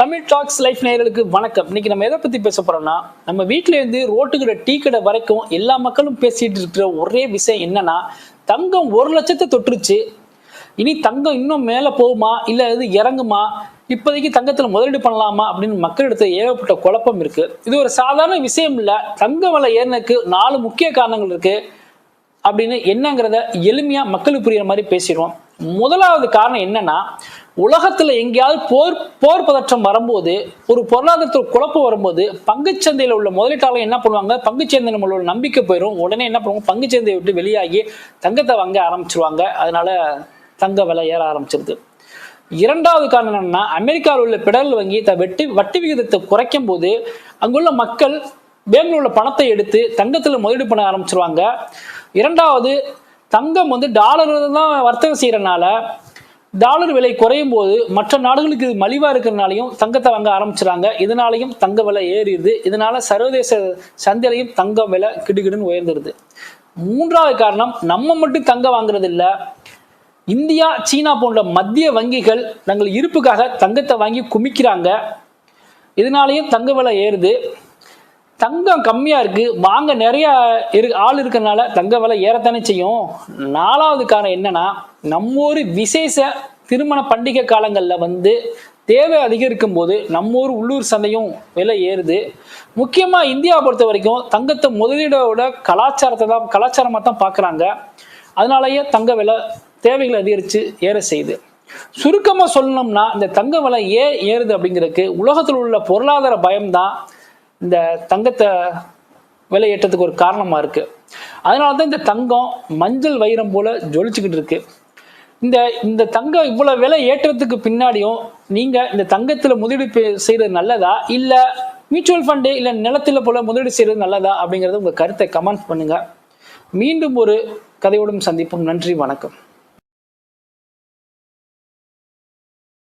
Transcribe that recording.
Tamil dog's life நேயர்களுக்கு வணக்கம். இன்னைக்கு நம்ம எதை பத்தி பேச போறோம்னா நம்ம வீட்டிலேருந்து இருந்து ரோட்டுக்கிற டீ கடை வரைக்கும் எல்லா மக்களும் பேசிட்டு இருக்கிற ஒரே விஷயம் என்னன்னா தங்கம் ஒரு லட்சத்தை தொட்டுருச்சு. இனி தங்கம் இன்னும் மேல போகுமா? இல்ல அது இறங்குமா? இப்போதைக்கு தங்கத்தில் முதலீடு பண்ணலாமா? அப்படின்னு மக்களிடத்துல ஏகப்பட்ட குழப்பம் இருக்கு. இது ஒரு சாதாரண விஷயம் இல்ல. தங்க விலை ஏறினதுக்கு நாலு முக்கிய காரணங்கள் இருக்கு. அப்படின்னு என்னங்கிறத எளிமையா மக்களுக்கு புரியுற மாதிரி பேசிடுவோம். முதலாவது காரணம் என்னன்னா உலகத்தில் எங்கேயாவது போர் போர் பதற்றம் வரும்போது ஒரு பொருளாதாரத்தில் குழப்பம் வரும்போது பங்குச்சந்தையில் உள்ள முதலீட்டாளர் என்ன பண்ணுவாங்க? பங்குச்சந்தை நம்மளோட நம்பிக்கை போயிடும் உடனே என்ன பண்ணுவாங்க? பங்குச்சந்தையை விட்டு வெளியாகி தங்கத்தை வாங்க ஆரம்பிச்சிருவாங்க. அதனால தங்க விலை ஏற ஆரம்பிச்சிருது. இரண்டாவது காரணம் என்னன்னா அமெரிக்காவில் உள்ள பிடல் வங்கி த வெட்டி வட்டி விகிதத்தை குறைக்கும் போது அங்குள்ள மக்கள் பேங்கில் உள்ள பணத்தை எடுத்து தங்கத்தில் முதலீடு பண்ண ஆரம்பிச்சிருவாங்க. இரண்டாவது தங்கம் வந்து டாலர் தான் வர்த்தகம் செய்யறதுனால டாலர் விலை குறையும் போது மற்ற நாடுகளுக்கு இது மலிவாக இருக்கிறனாலையும் தங்கத்தை வாங்க ஆரம்பிச்சுறாங்க. இதனாலையும் தங்க விலை ஏறிடுது. இதனால சர்வதேச சந்தையிலையும் தங்க விலை கிடுகிடுன்னு உயர்ந்துடுது. மூன்றாவது காரணம் நம்ம மட்டும் தங்கம் வாங்குறது இல்லை இந்தியா சீனா போன்ற மத்திய வங்கிகள் தங்கள் இருப்புக்காக தங்கத்தை வாங்கி குமிக்கிறாங்க. இதனாலையும் தங்க விலை ஏறுது. தங்கம் கம்மியாக இருக்குது வாங்க நிறையா இரு ஆள் இருக்கிறனால தங்க விலை ஏறத்தானே செய்யும். நாலாவது காரணம் என்னன்னா நம்ம ஒரு விசேஷ திருமண பண்டிகை காலங்களில் வந்து தேவை அதிகரிக்கும் போது நம்ம ஊர் உள்ளூர் சந்தையும் விலை ஏறுது. முக்கியமாக இந்தியா பொறுத்த வரைக்கும் தங்கத்தை முதலீடோட கலாச்சாரத்தை தான் கலாச்சாரமாக தான் பார்க்குறாங்க அதனாலயே தங்க விலை தேவைகள் அதிகரித்து ஏற செய்யுது. சுருக்கமாக சொல்லணும்னா இந்த தங்க விலை ஏன் ஏறுது அப்படிங்கிறதுக்கு உலகத்தில் உள்ள பொருளாதார பயம்தான் இந்த தங்கத்தை விலை ஏற்றத்துக்கு ஒரு காரணமா இருக்கு. அதனால தான் இந்த தங்கம் மஞ்சள் வைரம் போல ஜொலிச்சுக்கிட்டு இருக்கு. இந்த இந்த தங்கம் இவ்வளவு விலை ஏற்றத்துக்கு பின்னாடியும் நீங்க இந்த தங்கத்துல முதலீடு பெ- செய்யறது நல்லதா? இல்ல மியூச்சுவல் ஃபண்டு இல்ல நிலத்துல போல முதலீடு செய்யறது நல்லதா? அப்படிங்கறத உங்க கருத்தை கமெண்ட் பண்ணுங்க. மீண்டும் ஒரு கதையோடும் சந்திப்போம். நன்றி வணக்கம்.